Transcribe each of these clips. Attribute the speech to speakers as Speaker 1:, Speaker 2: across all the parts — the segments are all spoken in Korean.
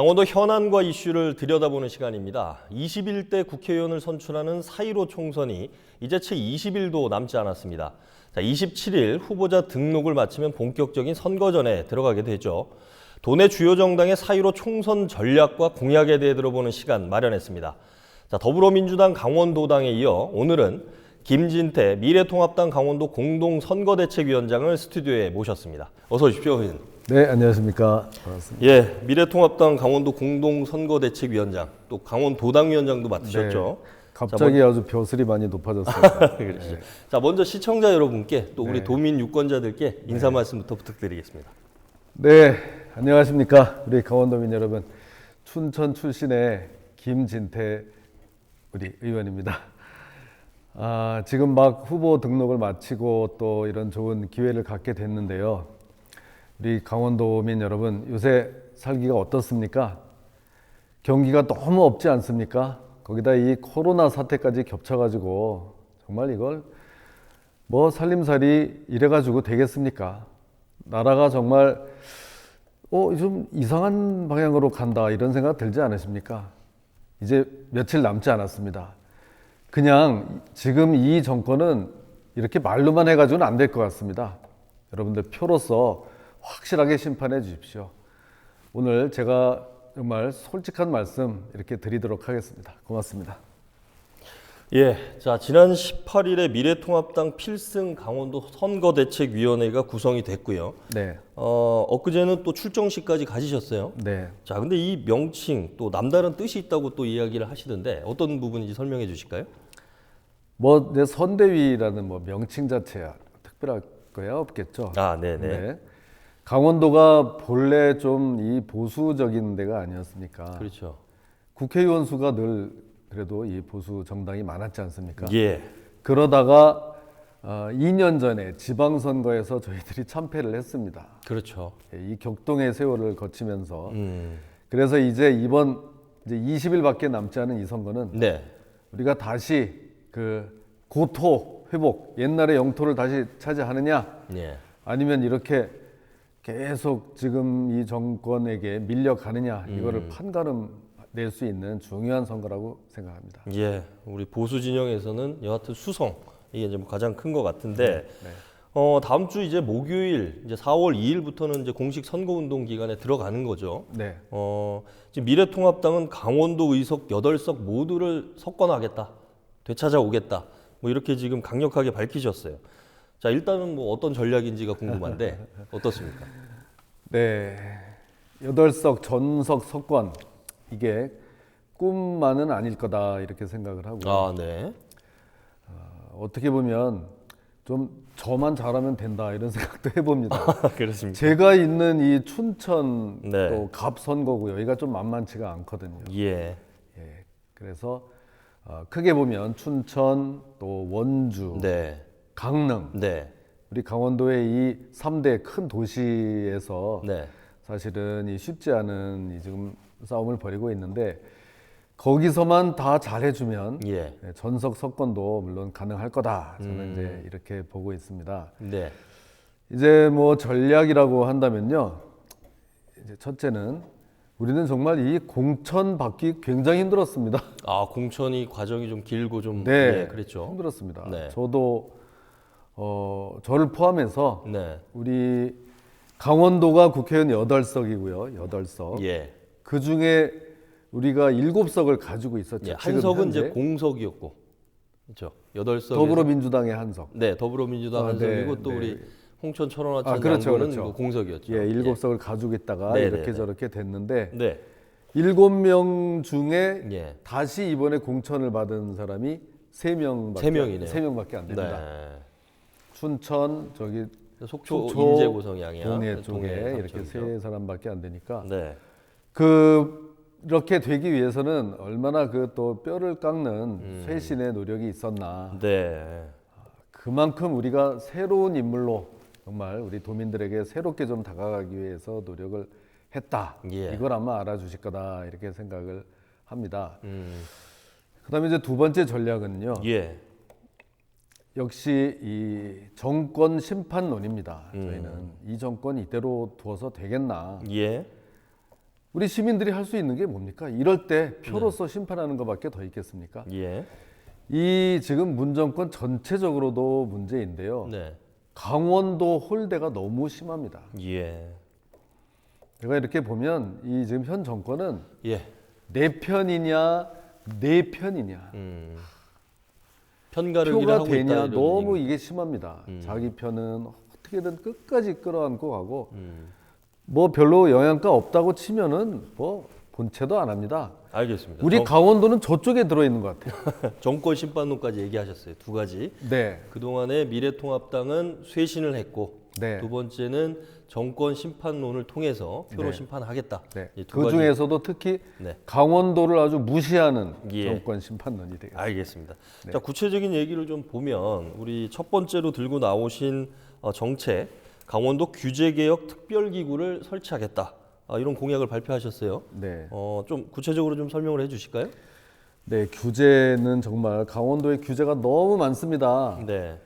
Speaker 1: 강원도 현안과 이슈를 들여다보는 시간입니다. 21대 국회의원을 선출하는 4.15 총선이 이제 채 20일도 남지 않았습니다. 자, 27일 후보자 등록을 마치면 본격적인 선거전에 들어가게 되죠. 도내 주요 정당의 4.15 총선 전략과 공약에 대해 들어보는 시간 마련했습니다. 자, 더불어민주당 강원도당에 이어 오늘은 김진태 미래통합당 강원도 공동선거대책위원장을 스튜디오에 모셨습니다. 어서 오십시오.
Speaker 2: 네, 안녕하십니까. 반갑습니다.
Speaker 1: 예, 미래통합당 강원도 공동선거대책위원장 또 강원도당위원장도 맡으셨죠.
Speaker 2: 네, 갑자기 아주 벼슬이 많이 높아졌습니다.
Speaker 1: 그렇죠. 자, 먼저 시청자 여러분께 또 우리 도민 유권자들께 인사 말씀부터 부탁드리겠습니다.
Speaker 2: 네, 안녕하십니까. 우리 강원도민 여러분. 춘천 출신의 김진태 우리 의원입니다. 아, 지금 막 후보 등록을 마치고 또 이런 좋은 기회를 갖게 됐는데요. 우리 강원도민 여러분, 요새 살기가 어떻습니까? 경기가 너무 없지 않습니까? 거기다 이 코로나 사태까지 겹쳐가지고 정말 이걸 뭐 살림살이 이래가지고 되겠습니까? 나라가 정말 어, 좀 이상한 방향으로 간다 이런 생각 들지 않으십니까? 이제 며칠 남지 않았습니다. 그냥 지금 이 정권은 이렇게 말로만 해가지고는 안 될 것 같습니다. 여러분들 표로서 확실하게 심판해 주십시오. 오늘 제가 정말 솔직한 말씀 이렇게 드리도록 하겠습니다. 고맙습니다.
Speaker 1: 예, 자 지난 18일에 미래통합당 필승 강원도 선거대책위원회가 구성이 됐고요.
Speaker 2: 네,
Speaker 1: 어, 엊그제는 또 출정식까지 가지셨어요.
Speaker 2: 네.
Speaker 1: 자, 근데 이 명칭 또 남다른 뜻이 있다고 또 이야기를 하시던데 어떤 부분인지 설명해 주실까요?
Speaker 2: 뭐내 선대위라는 뭐 명칭 자체야 특별할 거야 없겠죠.
Speaker 1: 아, 네, 네.
Speaker 2: 네. 강원도가 본래 좀 이 보수적인 데가 아니었습니까?
Speaker 1: 그렇죠.
Speaker 2: 국회의원 수가 늘 그래도 이 보수 정당이 많았지 않습니까?
Speaker 1: 예.
Speaker 2: 그러다가 어, 2년 전에 지방선거에서 저희들이 참패를 했습니다.
Speaker 1: 그렇죠.
Speaker 2: 예, 이 격동의 세월을 거치면서
Speaker 1: 음.
Speaker 2: 그래서 이제 이번 이제 20일밖에 남지 않은 이 선거는
Speaker 1: 네.
Speaker 2: 우리가 다시 그 고토 회복 옛날의 영토를 다시 차지하느냐
Speaker 1: 예.
Speaker 2: 아니면 이렇게 계속 지금 이 정권에게 밀려가느냐 이거를 판가름 낼 수 있는 중요한 선거라고 생각합니다.
Speaker 1: 예. 우리 보수 진영에서는 여하튼 수성 이게 이제 뭐 가장 큰 것 같은데 어, 다음 주 이제 목요일 이제 4월 2일부터는 이제 공식 선거 운동 기간에 들어가는 거죠.
Speaker 2: 네,
Speaker 1: 어, 지금 미래통합당은 강원도 의석 8석 모두를 석권하겠다. 되찾아오겠다. 뭐 이렇게 지금 강력하게 밝히셨어요. 자, 일단은 뭐 어떤 전략인지가 궁금한데 어떻습니까?
Speaker 2: 네, 여덟 석 전석 석권 이게 꿈만은 아닐 거다 이렇게 생각을 하고
Speaker 1: 아, 네.
Speaker 2: 어떻게 보면 좀 저만 잘하면 된다 이런 생각도 해봅니다.
Speaker 1: 그렇습니다.
Speaker 2: 제가 있는 이 춘천
Speaker 1: 네.
Speaker 2: 또 갑 선거고요. 여기가 좀 만만치가 않거든요.
Speaker 1: 예.
Speaker 2: 예, 그래서 어, 크게 보면 춘천 또 원주,
Speaker 1: 네.
Speaker 2: 강릉
Speaker 1: 네.
Speaker 2: 우리 강원도의 이 3대 큰 도시에서
Speaker 1: 네.
Speaker 2: 사실은 이 쉽지 않은 이 지금 싸움을 벌이고 있는데 거기서만 다 잘해주면
Speaker 1: 예.
Speaker 2: 예, 전석 석권도 물론 가능할 거다. 저는
Speaker 1: 음.
Speaker 2: 이제 이렇게 보고 있습니다.
Speaker 1: 네.
Speaker 2: 이제 뭐 전략이라고 한다면요. 이제 첫째는 우리는 정말 이 공천 받기 굉장히 힘들었습니다.
Speaker 1: 아, 공천이 과정이 좀 길고 좀
Speaker 2: 네,
Speaker 1: 예, 그랬죠.
Speaker 2: 힘들었습니다.
Speaker 1: 네.
Speaker 2: 저도 어, 저를 포함해서
Speaker 1: 네.
Speaker 2: 우리 강원도가 국회의원 8석이고요. 8석.
Speaker 1: 예.
Speaker 2: 그 중에 우리가 7석을 가지고 있었죠.
Speaker 1: 예.
Speaker 2: 지금
Speaker 1: 한석은
Speaker 2: 현재.
Speaker 1: 이제 공석이었고. 그렇죠. 여덟 석
Speaker 2: 더불어민주당의 한 석.
Speaker 1: 네, 더불어민주당
Speaker 2: 아,
Speaker 1: 한 석이고
Speaker 2: 네,
Speaker 1: 또
Speaker 2: 네.
Speaker 1: 우리 홍천 철원하천
Speaker 2: 아, 그렇죠,
Speaker 1: 양구는
Speaker 2: 그렇죠.
Speaker 1: 뭐 공석이었죠.
Speaker 2: 예, 7석을 가지고 있다가
Speaker 1: 네,
Speaker 2: 이렇게
Speaker 1: 네, 네.
Speaker 2: 저렇게 됐는데
Speaker 1: 네.
Speaker 2: 일곱 명 중에
Speaker 1: 예.
Speaker 2: 다시 이번에 공천을 받은 사람이 세 명밖에
Speaker 1: 세 명이네요.
Speaker 2: 세 명밖에 안 됩니다.
Speaker 1: 네.
Speaker 2: 춘천 저기
Speaker 1: 속초,
Speaker 2: 속초,
Speaker 1: 인제 고성 양이야.
Speaker 2: 동해 쪽에 이렇게. 세 사람밖에 안 되니까
Speaker 1: 네.
Speaker 2: 그 이렇게 되기 위해서는 얼마나 그 또 뼈를 깎는
Speaker 1: 음.
Speaker 2: 쇄신의 노력이 있었나.
Speaker 1: 네.
Speaker 2: 그만큼 우리가 새로운 인물로 정말 우리 도민들에게 새롭게 좀 다가가기 위해서 노력을 했다.
Speaker 1: 예.
Speaker 2: 이걸 아마 알아주실 거다 이렇게 생각을 합니다.
Speaker 1: 음.
Speaker 2: 그다음에 이제 두 번째 전략은요.
Speaker 1: 예.
Speaker 2: 역시 이 정권 심판론입니다.
Speaker 1: 음.
Speaker 2: 저희는 이 정권 이대로 두어서 되겠나?
Speaker 1: 예.
Speaker 2: 우리 시민들이 할 수 있는 게 뭡니까? 이럴 때 표로서 심판하는 것밖에 더 있겠습니까?
Speaker 1: 예.
Speaker 2: 이 지금 문정권 전체적으로도 문제인데요.
Speaker 1: 네.
Speaker 2: 강원도 홀대가 너무 심합니다.
Speaker 1: 예.
Speaker 2: 제가 이렇게 보면 이 지금 현 정권은
Speaker 1: 예.
Speaker 2: 내 편이냐 내 편이냐
Speaker 1: 음. 편가르기를
Speaker 2: 표가 되냐 너무
Speaker 1: 얘기.
Speaker 2: 이게 심합니다. 자기 편은 어떻게든 끝까지 끌어안고 가고
Speaker 1: 음.
Speaker 2: 뭐 별로 영향가 없다고 치면은 뭐 본체도 안 합니다.
Speaker 1: 알겠습니다.
Speaker 2: 우리
Speaker 1: 정,
Speaker 2: 강원도는 저쪽에 들어 있는 것 같아요.
Speaker 1: 정권 심판론까지 얘기하셨어요. 두 가지.
Speaker 2: 네,
Speaker 1: 그동안에 미래통합당은 쇄신을 했고
Speaker 2: 네.
Speaker 1: 두 번째는 정권 심판론을 통해서 표로
Speaker 2: 네.
Speaker 1: 심판하겠다.
Speaker 2: 네.
Speaker 1: 이두
Speaker 2: 그
Speaker 1: 가지.
Speaker 2: 중에서도 특히
Speaker 1: 네.
Speaker 2: 강원도를 아주 무시하는
Speaker 1: 예.
Speaker 2: 정권 심판론이 되겠습니다.
Speaker 1: 알겠습니다.
Speaker 2: 네.
Speaker 1: 자 구체적인 얘기를 좀 보면 우리 첫 번째로 들고 나오신 어, 정책 강원도 규제개혁 특별기구를 설치하겠다. 아, 이런 공약을 발표하셨어요.
Speaker 2: 네.
Speaker 1: 어, 좀 구체적으로 좀 설명을 해주실까요?
Speaker 2: 네, 규제는 정말 강원도에 규제가 너무 많습니다.
Speaker 1: 네.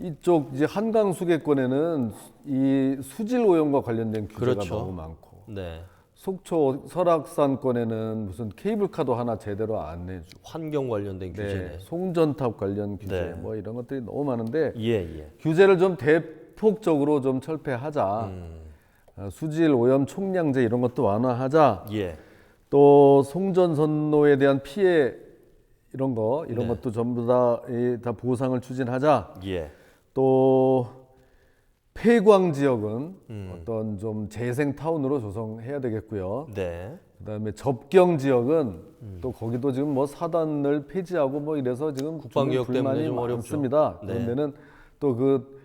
Speaker 2: 이쪽 이제 한강 수계권에는 이 수질 오염과 관련된 규제가
Speaker 1: 그렇죠.
Speaker 2: 너무 많고
Speaker 1: 네.
Speaker 2: 속초 설악산권에는 무슨 케이블카도 하나 제대로 안 내주고
Speaker 1: 환경 관련된
Speaker 2: 네,
Speaker 1: 규제네.
Speaker 2: 송전탑 관련 규제
Speaker 1: 네.
Speaker 2: 뭐 이런 것들이 너무 많은데
Speaker 1: 예, 예.
Speaker 2: 규제를 좀 대폭적으로 좀 철폐하자
Speaker 1: 음.
Speaker 2: 어, 수질 오염 총량제 이런 것도 완화하자
Speaker 1: 예.
Speaker 2: 또 송전선로에 대한 피해 이런 거 이런
Speaker 1: 네.
Speaker 2: 것도 전부 다, 이, 다 보상을 추진하자
Speaker 1: 예.
Speaker 2: 또 폐광 지역은
Speaker 1: 음.
Speaker 2: 어떤 좀 재생 타운으로 조성해야 되겠고요.
Speaker 1: 네.
Speaker 2: 그다음에 접경 지역은 또 거기도 지금 뭐 사단을 폐지하고 뭐 이래서 지금 불만이
Speaker 1: 때문에 좀 어렵죠.
Speaker 2: 많습니다.
Speaker 1: 네.
Speaker 2: 그런 데는 또 그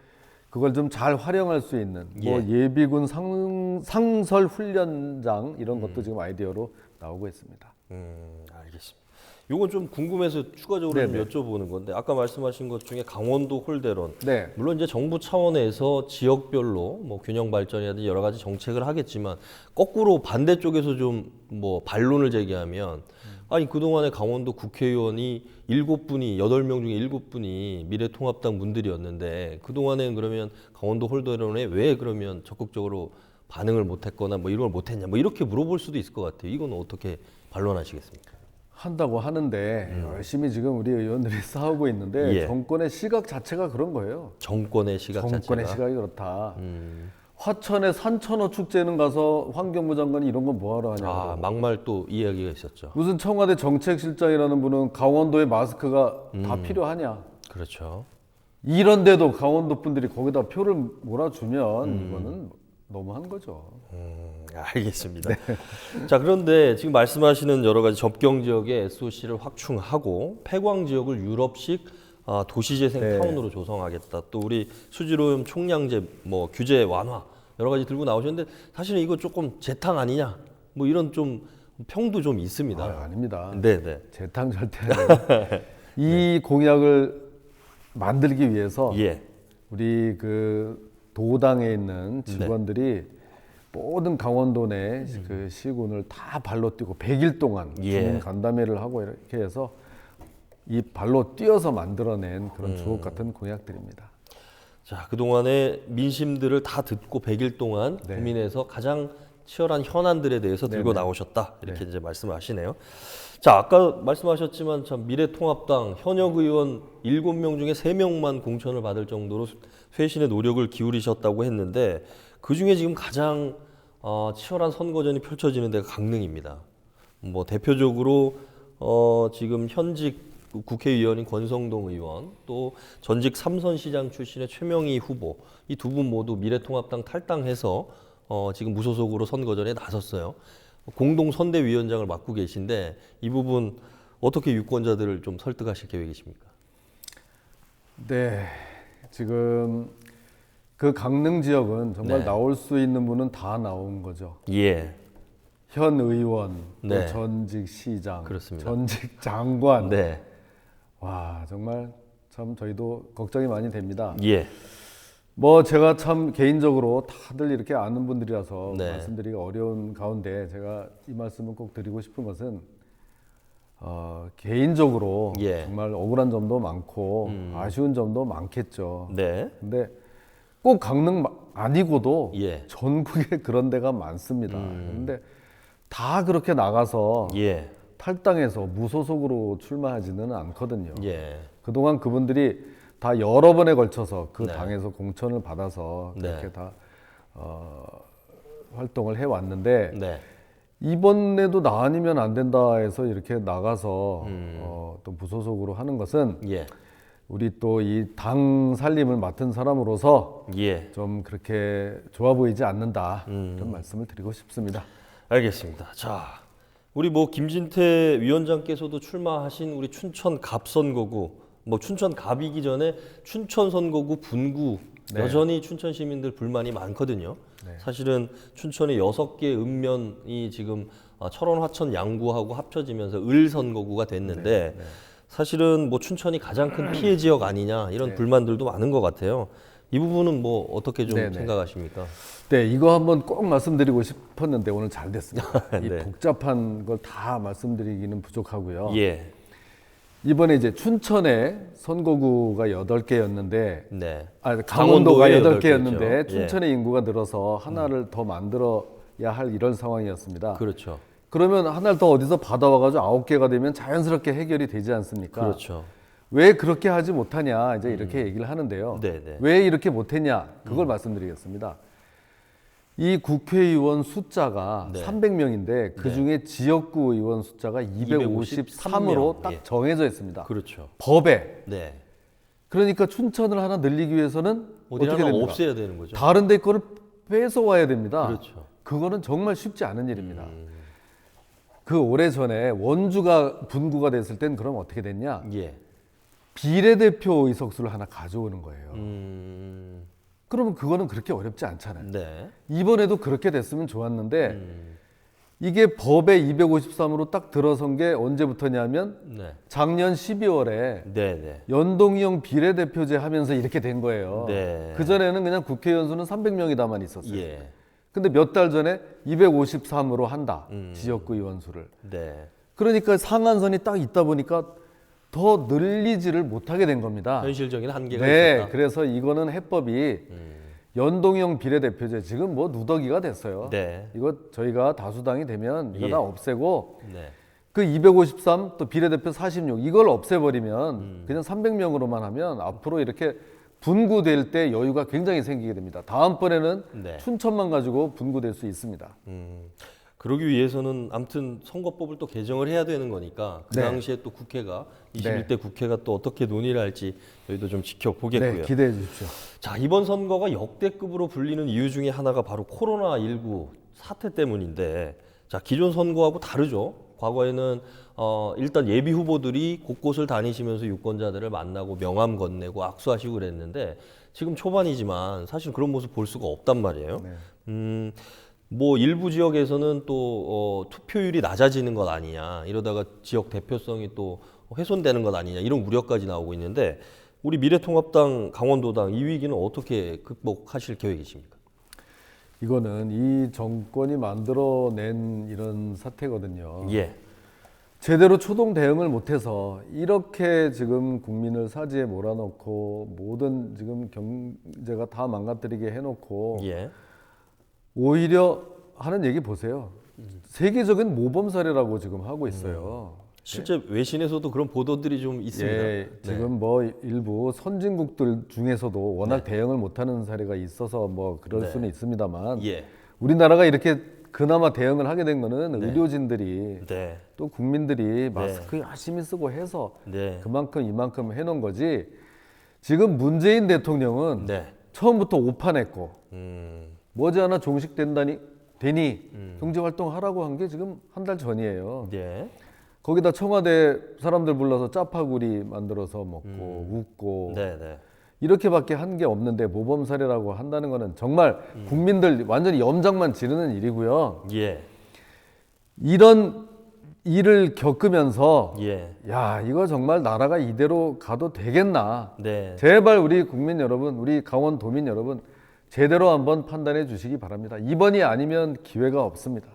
Speaker 2: 그걸 좀 잘 활용할 수 있는 뭐
Speaker 1: 예.
Speaker 2: 예비군 상, 상설 훈련장 이런 것도 지금 아이디어로 나오고 있습니다.
Speaker 1: 음, 알겠습니다. 요건 좀 궁금해서 추가적으로
Speaker 2: 네네.
Speaker 1: 좀 여쭤보는 건데 아까 말씀하신 것 중에 강원도 홀대론
Speaker 2: 네.
Speaker 1: 물론 이제 정부 차원에서 지역별로 뭐 균형 발전이라든지 여러 가지 정책을 하겠지만 거꾸로 반대쪽에서 좀 뭐 반론을 제기하면 아니 그동안에 강원도 국회의원이 일곱 분이 여덟 명 중에 일곱 분이 미래통합당 분들이었는데 그동안에 그러면 강원도 홀대론에 왜 그러면 적극적으로 반응을 못했거나 뭐 이런 걸 못했냐 뭐 이렇게 물어볼 수도 있을 것 같아요. 이건 어떻게 반론하시겠습니까?
Speaker 2: 한다고 하는데 열심히 지금 우리 의원들이 싸우고 있는데
Speaker 1: 음. 예.
Speaker 2: 정권의 시각 자체가 그런 거예요.
Speaker 1: 정권의 시각
Speaker 2: 정권의
Speaker 1: 자체가
Speaker 2: 시각이 그렇다.
Speaker 1: 음.
Speaker 2: 화천에 산천어 축제는 가서 환경부 장관이 이런 건 뭐하러 하냐.
Speaker 1: 아 막말 또 이야기가 있었죠.
Speaker 2: 무슨 청와대 정책실장이라는 분은 강원도에 마스크가 다
Speaker 1: 음.
Speaker 2: 필요하냐.
Speaker 1: 그렇죠.
Speaker 2: 이런데도 강원도 분들이 거기다 표를 몰아주면
Speaker 1: 음.
Speaker 2: 이거는 너무한 거죠.
Speaker 1: 음, 알겠습니다. 자 그런데 지금 말씀하시는 여러 가지 접경 지역의 SOC를 확충하고 폐광 지역을 유럽식 아, 도시재생
Speaker 2: 네.
Speaker 1: 타운으로 조성하겠다. 또 우리 수질오염 총량제 뭐 규제 완화 여러 가지 들고 나오셨는데 사실은 이거 조금 재탕 아니냐? 뭐 이런 좀 평도 좀 있습니다.
Speaker 2: 아, 아닙니다.
Speaker 1: 네네.
Speaker 2: 재탕 절대. 이 공약을 만들기 위해서
Speaker 1: 예.
Speaker 2: 우리 그 도당에 있는 직원들이 모든 강원도 내 그 시군을 다 발로 뛰고 100일 동안
Speaker 1: 예.
Speaker 2: 주민 간담회를 하고 이렇게 해서 이 발로 뛰어서 만들어낸 그런 주옥 같은 공약들입니다.
Speaker 1: 자, 그동안의 민심들을 다 듣고 100일 동안
Speaker 2: 네.
Speaker 1: 고민해서 가장 치열한 현안들에 대해서 들고
Speaker 2: 네네.
Speaker 1: 나오셨다. 이렇게 이제 말씀하시네요. 자, 아까 말씀하셨지만 참 미래통합당 현역 의원 7명 중에 3명만 공천을 받을 정도로 쇄신의 노력을 기울이셨다고 했는데 그 중에 지금 가장 어, 치열한 선거전이 펼쳐지는 데가 강릉입니다. 뭐 대표적으로 어, 지금 현직 국회의원인 권성동 의원 또 전직 삼선시장 출신의 최명희 후보 이 두 분 모두 미래통합당 탈당해서 어, 지금 무소속으로 선거전에 나섰어요. 공동 선대위원장을 맡고 계신데 이 부분 어떻게 유권자들을 좀 설득하실 계획이십니까?
Speaker 2: 네, 지금 그 강릉 지역은 정말
Speaker 1: 네.
Speaker 2: 나올 수 있는 분은 다 나온 거죠.
Speaker 1: 예,
Speaker 2: 현 의원, 또
Speaker 1: 네.
Speaker 2: 전직 시장,
Speaker 1: 그렇습니다.
Speaker 2: 전직 장관.
Speaker 1: 네,
Speaker 2: 와 정말 참 저희도 걱정이 많이 됩니다.
Speaker 1: 예,
Speaker 2: 뭐 제가 참 개인적으로 다들 이렇게 아는 분들이라서
Speaker 1: 네.
Speaker 2: 말씀드리기 어려운 가운데 제가 이 말씀을 꼭 드리고 싶은 것은 어, 개인적으로
Speaker 1: 예. 음.
Speaker 2: 정말 억울한 점도 많고 아쉬운 점도 많겠죠.
Speaker 1: 네,
Speaker 2: 근데 꼭 강릉 마- 아니고도
Speaker 1: 예.
Speaker 2: 전국에 그런 데가 많습니다. 그런데 다 그렇게 나가서
Speaker 1: 예.
Speaker 2: 탈당해서 무소속으로 출마하지는 않거든요.
Speaker 1: 예.
Speaker 2: 그동안 그분들이 다 여러 번에 걸쳐서 그
Speaker 1: 네.
Speaker 2: 당에서 공천을 받아서
Speaker 1: 네.
Speaker 2: 그렇게 다 어, 활동을 해 왔는데
Speaker 1: 네.
Speaker 2: 이번에도 나 아니면 안 된다 해서 이렇게 나가서
Speaker 1: 음.
Speaker 2: 어, 또 무소속으로 하는 것은
Speaker 1: 예.
Speaker 2: 우리 또 이 당 살림을 맡은 사람으로서
Speaker 1: 예.
Speaker 2: 좀 그렇게 좋아 보이지 않는다
Speaker 1: 음.
Speaker 2: 이런 말씀을 드리고 싶습니다.
Speaker 1: 알겠습니다. 자, 우리 뭐 김진태 위원장께서도 출마하신 우리 춘천 갑선거구, 뭐 춘천 갑이기 전에 춘천 선거구 분구
Speaker 2: 네.
Speaker 1: 여전히 춘천 시민들 불만이 많거든요. 사실은 춘천의 여섯 개 읍면이 지금 어, 철원, 화천, 양구하고 합쳐지면서 을 선거구가 됐는데
Speaker 2: 네,
Speaker 1: 사실은 뭐 춘천이 가장 큰 피해 지역 아니냐 이런 불만들도 많은 것 같아요. 이 부분은 뭐 어떻게 좀
Speaker 2: 네, 네.
Speaker 1: 생각하십니까?
Speaker 2: 네, 이거 한번 꼭 말씀드리고 싶었는데 오늘 잘 됐습니다. 이
Speaker 1: 네.
Speaker 2: 복잡한 걸 다 말씀드리기는 부족하고요.
Speaker 1: 예,
Speaker 2: 이번에 이제 춘천에 선거구가 여덟 개였는데
Speaker 1: 네,
Speaker 2: 아, 강원도가
Speaker 1: 여덟
Speaker 2: 개였는데.
Speaker 1: 예.
Speaker 2: 춘천의 인구가 늘어서 하나를 더 만들어야 할 이런 상황이었습니다.
Speaker 1: 그렇죠.
Speaker 2: 그러면 하나를 더 어디서 받아와가지고 아홉 개가 되면 자연스럽게 해결이 되지 않습니까?
Speaker 1: 그렇죠.
Speaker 2: 왜 그렇게 하지 못하냐 이제 이렇게 얘기를 하는데요.
Speaker 1: 음. 네, 네.
Speaker 2: 왜 이렇게 못했냐 그걸 말씀드리겠습니다. 이 국회의원 숫자가
Speaker 1: 네.
Speaker 2: 300명인데 그 중에 지역구 의원 숫자가 253으로 딱
Speaker 1: 예.
Speaker 2: 정해져 있습니다.
Speaker 1: 그렇죠.
Speaker 2: 법에
Speaker 1: 네.
Speaker 2: 그러니까 춘천을 하나 늘리기 위해서는 어떻게 됩니까?
Speaker 1: 없애야 되는 거죠.
Speaker 2: 다른 데 거를 뺏어 와야 됩니다.
Speaker 1: 그렇죠.
Speaker 2: 그거는 정말 쉽지 않은 일입니다.
Speaker 1: 음.
Speaker 2: 그 오래 전에 원주가 분구가 됐을 땐 그럼 어떻게 됐냐?
Speaker 1: 예.
Speaker 2: 비례대표 의석수를 하나 가져오는 거예요.
Speaker 1: 음.
Speaker 2: 그러면 그거는 그렇게 어렵지 않잖아요.
Speaker 1: 네.
Speaker 2: 이번에도 그렇게 됐으면 좋았는데
Speaker 1: 음.
Speaker 2: 이게 법에 253으로 딱 들어선 게 언제부터냐면
Speaker 1: 네.
Speaker 2: 작년 12월에
Speaker 1: 네, 네.
Speaker 2: 연동형 비례대표제 하면서 이렇게 된 거예요.
Speaker 1: 네.
Speaker 2: 그 전에는 그냥 국회의원 수는 300명이다만 있었어요.
Speaker 1: 예.
Speaker 2: 근데 몇 달 전에 253으로 한다.
Speaker 1: 음.
Speaker 2: 지역구 의원 수를.
Speaker 1: 네.
Speaker 2: 그러니까 상한선이 딱 있다 보니까 더 늘리지를 못하게 된 겁니다.
Speaker 1: 현실적인 한계가
Speaker 2: 네,
Speaker 1: 있었다.
Speaker 2: 그래서 이거는 해법이
Speaker 1: 음.
Speaker 2: 연동형 비례대표제 지금 뭐 누더기가 됐어요.
Speaker 1: 네.
Speaker 2: 이거 저희가 다수당이 되면 이거
Speaker 1: 예.
Speaker 2: 다 없애고
Speaker 1: 네.
Speaker 2: 그 253 또 비례대표 46 이걸 없애버리면
Speaker 1: 음.
Speaker 2: 그냥 300명으로만 하면 앞으로 이렇게 분구될 때 여유가 굉장히 생기게 됩니다. 다음번에는
Speaker 1: 네.
Speaker 2: 춘천만 가지고 분구될 수 있습니다.
Speaker 1: 음. 그러기 위해서는 아무튼 선거법을 또 개정을 해야 되는 거니까 그
Speaker 2: 네.
Speaker 1: 당시에 또 국회가 21대 국회가 또 어떻게 논의를 할지 저희도 좀 지켜보겠고요.
Speaker 2: 네, 기대해 주십시오.
Speaker 1: 자, 이번 선거가 역대급으로 불리는 이유 중에 하나가 바로 코로나 19 사태 때문인데, 자, 기존 선거하고 다르죠. 과거에는 어, 일단 예비 후보들이 곳곳을 다니시면서 유권자들을 만나고 명함 건네고 악수하시고 그랬는데, 지금 초반이지만 사실 그런 모습 볼 수가 없단 말이에요.
Speaker 2: 네.
Speaker 1: 음, 뭐 일부 지역에서는 또 어, 투표율이 낮아지는 것 아니냐 이러다가 지역 대표성이 또 훼손되는 것 아니냐 이런 우려까지 나오고 있는데 우리 미래통합당 강원도당 이 위기는 어떻게 극복하실 계획이십니까?
Speaker 2: 이거는 이 정권이 만들어낸 이런 사태거든요.
Speaker 1: 예,
Speaker 2: 제대로 초동 대응을 못해서 이렇게 지금 국민을 사지에 몰아넣고 모든 지금 경제가 다 망가뜨리게 해놓고
Speaker 1: 예,
Speaker 2: 오히려 하는 얘기 보세요. 세계적인 모범 사례라고 지금 하고 있어요.
Speaker 1: 실제 외신에서도 그런 보도들이 좀 있습니다.
Speaker 2: 예,
Speaker 1: 네.
Speaker 2: 지금 뭐 일부 선진국들 중에서도 워낙 대응을 못하는 사례가 있어서 뭐 그럴
Speaker 1: 네.
Speaker 2: 수는 있습니다만
Speaker 1: 예,
Speaker 2: 우리나라가 이렇게 그나마 대응을 하게 된 거는 의료진들이
Speaker 1: 네,
Speaker 2: 또 국민들이 마스크 열심히 쓰고 해서
Speaker 1: 네,
Speaker 2: 그만큼 이만큼 해놓은 거지. 지금 문재인 대통령은
Speaker 1: 네,
Speaker 2: 처음부터 오판했고
Speaker 1: 음,
Speaker 2: 머지않아 종식된다니 되니
Speaker 1: 음.
Speaker 2: 경제 활동 하라고 한 게 지금 한 달 전이에요.
Speaker 1: 예,
Speaker 2: 거기다 청와대 사람들 불러서 짜파구리 만들어서 먹고 웃고
Speaker 1: 네, 네,
Speaker 2: 이렇게밖에 한 게 없는데 모범 사례라고 한다는 거는 정말 국민들 완전히 염장만 지르는 일이고요.
Speaker 1: 예,
Speaker 2: 이런 일을 겪으면서
Speaker 1: 예,
Speaker 2: 야 이거 정말 나라가 이대로 가도 되겠나?
Speaker 1: 네.
Speaker 2: 제발 우리 국민 여러분, 우리 강원 도민 여러분 제대로 한번 판단해 주시기 바랍니다. 이번이 아니면 기회가 없습니다.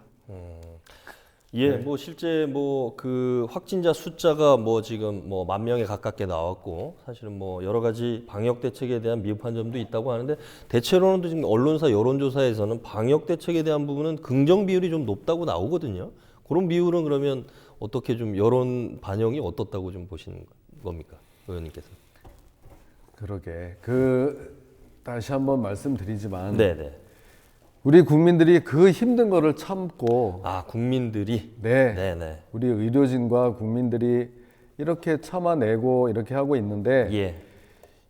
Speaker 1: 예, 뭐 실제 뭐 그 확진자 숫자가 뭐 지금 뭐 만 명에 가깝게 나왔고 사실은 뭐 여러 가지 방역 대책에 대한 미흡한 점도 있다고 하는데 대체로는 또 지금 언론사 여론조사에서는 방역 대책에 대한 부분은 긍정 비율이 좀 높다고 나오거든요. 그런 비율은 그러면 어떻게 좀 여론 반영이 어떻다고 좀 보시는 겁니까, 의원님께서?
Speaker 2: 그러게 그 다시 한번 말씀드리지만
Speaker 1: 네, 네.
Speaker 2: 우리 국민들이 그 힘든 거를 참고
Speaker 1: 아 국민들이
Speaker 2: 네,
Speaker 1: 네, 네.
Speaker 2: 우리 의료진과 국민들이 이렇게 참아내고 이렇게 하고 있는데
Speaker 1: 예.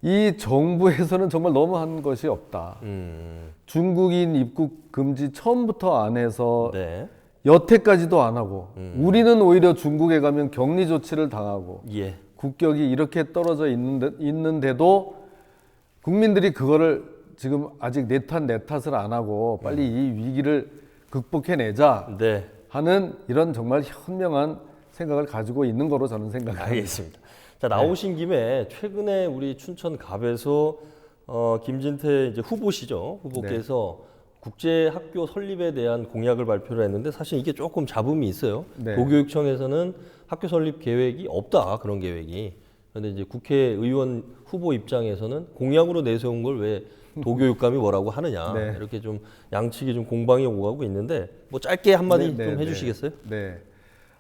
Speaker 2: 이 정부에서는 정말 너무한 것이 없다.
Speaker 1: 음.
Speaker 2: 중국인 입국 금지 처음부터 안 해서
Speaker 1: 네.
Speaker 2: 여태까지도 안 하고 우리는 오히려 중국에 가면 격리 조치를 당하고
Speaker 1: 예.
Speaker 2: 국격이 이렇게 떨어져 있는데, 있는데도 국민들이 그거를 지금 아직 내 탓 내 탓을 안 하고 빨리 이 위기를 극복해내자
Speaker 1: 네.
Speaker 2: 하는 이런 정말 현명한 생각을 가지고 있는 거로 저는 생각합니다.
Speaker 1: 알겠습니다. 자 나오신 김에 최근에 우리 춘천 갑에서 어, 김진태 이제 후보시죠 후보께서 국제 학교 설립에 대한 공약을 발표를 했는데 사실 이게 조금 잡음이 있어요.
Speaker 2: 네.
Speaker 1: 도교육청에서는 학교 설립 계획이 없다 그런 계획이. 그런데 이제 국회의원 후보 입장에서는 공약으로 내세운 걸 왜 도교육감이 뭐라고 하느냐
Speaker 2: 네.
Speaker 1: 이렇게 좀 양측이 좀 공방이 오가고 있는데 뭐 짧게 한마디
Speaker 2: 네, 네,
Speaker 1: 좀
Speaker 2: 네.
Speaker 1: 해주시겠어요?
Speaker 2: 네.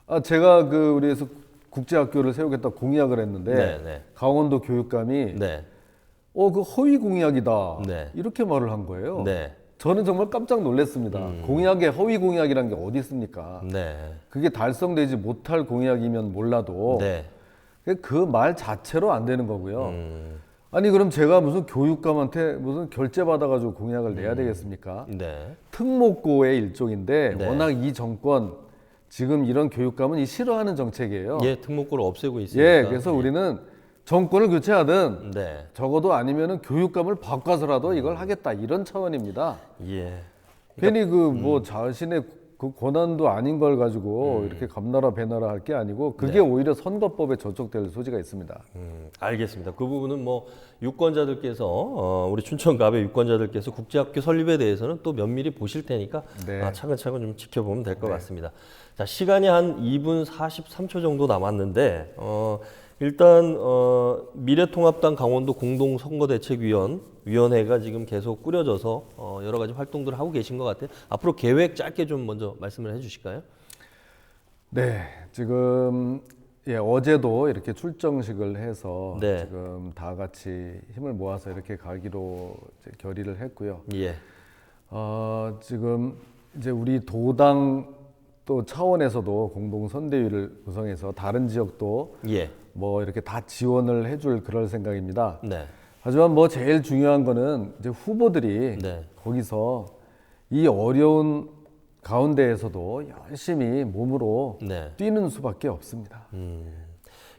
Speaker 2: 아 제가 그 우리에서 국제학교를 세우겠다 공약을 했는데
Speaker 1: 네, 네.
Speaker 2: 강원도 교육감이
Speaker 1: 네,
Speaker 2: 어그 허위 공약이다
Speaker 1: 네.
Speaker 2: 이렇게 말을 한 거예요.
Speaker 1: 네,
Speaker 2: 저는 정말 깜짝 놀랐습니다. 공약에 허위 공약이란 게 어디 있습니까?
Speaker 1: 네,
Speaker 2: 그게 달성되지 못할 공약이면 몰라도
Speaker 1: 네.
Speaker 2: 그 말 자체로 안 되는 거고요.
Speaker 1: 음,
Speaker 2: 아니 그럼 제가 무슨 교육감한테 무슨 결제 받아가지고 공약을 내야 되겠습니까?
Speaker 1: 네.
Speaker 2: 특목고의 일종인데
Speaker 1: 네.
Speaker 2: 워낙 이 정권 지금 이런 교육감은 이 싫어하는 정책이에요.
Speaker 1: 예, 특목고를 없애고 있으니까.
Speaker 2: 예, 그래서 우리는 정권을 교체하든
Speaker 1: 네,
Speaker 2: 적어도 아니면은 교육감을 바꿔서라도 이걸 하겠다 이런 차원입니다.
Speaker 1: 예,
Speaker 2: 괜히 그 뭐 자신의 그 권한도 아닌 걸 가지고 이렇게 감나라 배나라 할 게 아니고 그게 오히려 선거법에 저촉될 소지가 있습니다.
Speaker 1: 음, 알겠습니다. 그 부분은 뭐 유권자들께서 어, 우리 춘천갑의 유권자들께서 국제학교 설립에 대해서는 또 면밀히 보실 테니까
Speaker 2: 네.
Speaker 1: 아, 차근차근 좀 지켜보면 될것 같습니다. 자, 시간이 한 2분 43초 정도 남았는데 어, 일단 어, 미래통합당 강원도 공동선거대책위원 위원회가 지금 계속 꾸려져서 어, 여러 가지 활동들을 하고 계신 것 같아요. 앞으로 계획 짧게 좀 먼저 말씀을 해주실까요?
Speaker 2: 네, 지금 예, 어제도 이렇게 출정식을 해서
Speaker 1: 네.
Speaker 2: 지금 다 같이 힘을 모아서 이렇게 가기로 이제 결의를 했고요.
Speaker 1: 예,
Speaker 2: 어, 지금 이제 우리 도당 또 차원에서도 공동 선대위를 구성해서 다른 지역도
Speaker 1: 예,
Speaker 2: 뭐 이렇게 다 지원을 해줄 그럴 생각입니다.
Speaker 1: 네,
Speaker 2: 하지만 뭐 제일 중요한 거는 이제 후보들이
Speaker 1: 네.
Speaker 2: 거기서 이 어려운 가운데에서도 열심히 몸으로
Speaker 1: 네.
Speaker 2: 뛰는 수밖에 없습니다.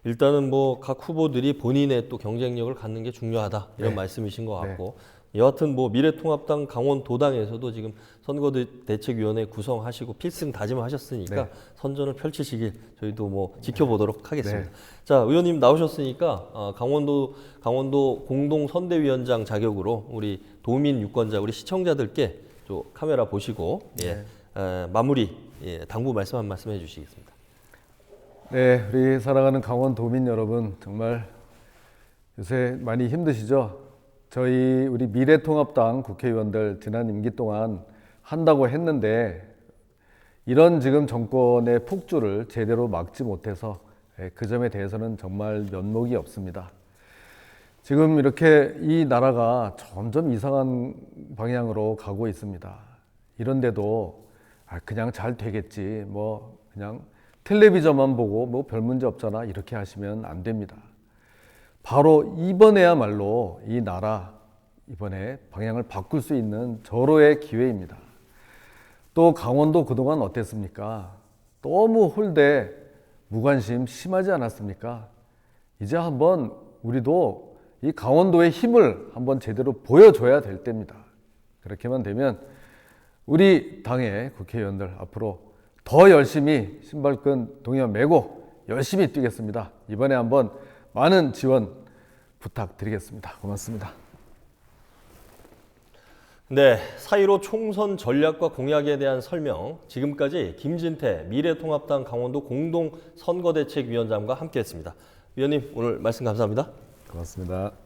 Speaker 1: 일단은 뭐 각 후보들이 본인의 또 경쟁력을 갖는 게 중요하다 이런
Speaker 2: 네.
Speaker 1: 말씀이신 것 같고 여하튼 뭐 미래통합당 강원도당에서도 지금 선거대책위원회 구성하시고 필승 다짐하셨으니까
Speaker 2: 네.
Speaker 1: 선전을 펼치시길 저희도 뭐 지켜보도록 하겠습니다. 자 의원님 나오셨으니까 어, 강원도 강원도 공동 선대위원장 자격으로 우리 도민 유권자 우리 시청자들께 또 카메라 보시고 예, 에, 마무리 예, 당부 말씀 한 말씀 해주시겠습니다.
Speaker 2: 네, 우리 사랑하는 강원 도민 여러분 정말 요새 많이 힘드시죠? 저희 우리 미래통합당 국회의원들 지난 임기 동안 한다고 했는데 이런 지금 정권의 폭주를 제대로 막지 못해서 예, 그 점에 대해서는 정말 면목이 없습니다. 지금 이렇게 이 나라가 점점 이상한 방향으로 가고 있습니다. 이런데도 아, 그냥 잘 되겠지. 뭐 그냥 텔레비전만 보고 뭐 별 문제 없잖아. 이렇게 하시면 안 됩니다. 바로 이번에야말로 이 나라 이번에 방향을 바꿀 수 있는 절호의 기회입니다. 또 강원도 그동안 어땠습니까? 너무 홀대 무관심 심하지 않았습니까? 이제 한번 우리도 이 강원도의 힘을 한번 제대로 보여줘야 될 때입니다. 그렇게만 되면 우리 당의 국회의원들 앞으로 더 열심히 신발끈 동여 매고 열심히 뛰겠습니다. 이번에 한번 많은 지원 부탁드리겠습니다. 고맙습니다.
Speaker 1: 네, 4.15 총선 전략과 공약에 대한 설명 지금까지 김진태 미래통합당 강원도 공동 선거대책위원장과 함께했습니다. 위원님 오늘 말씀 감사합니다.
Speaker 2: 고맙습니다.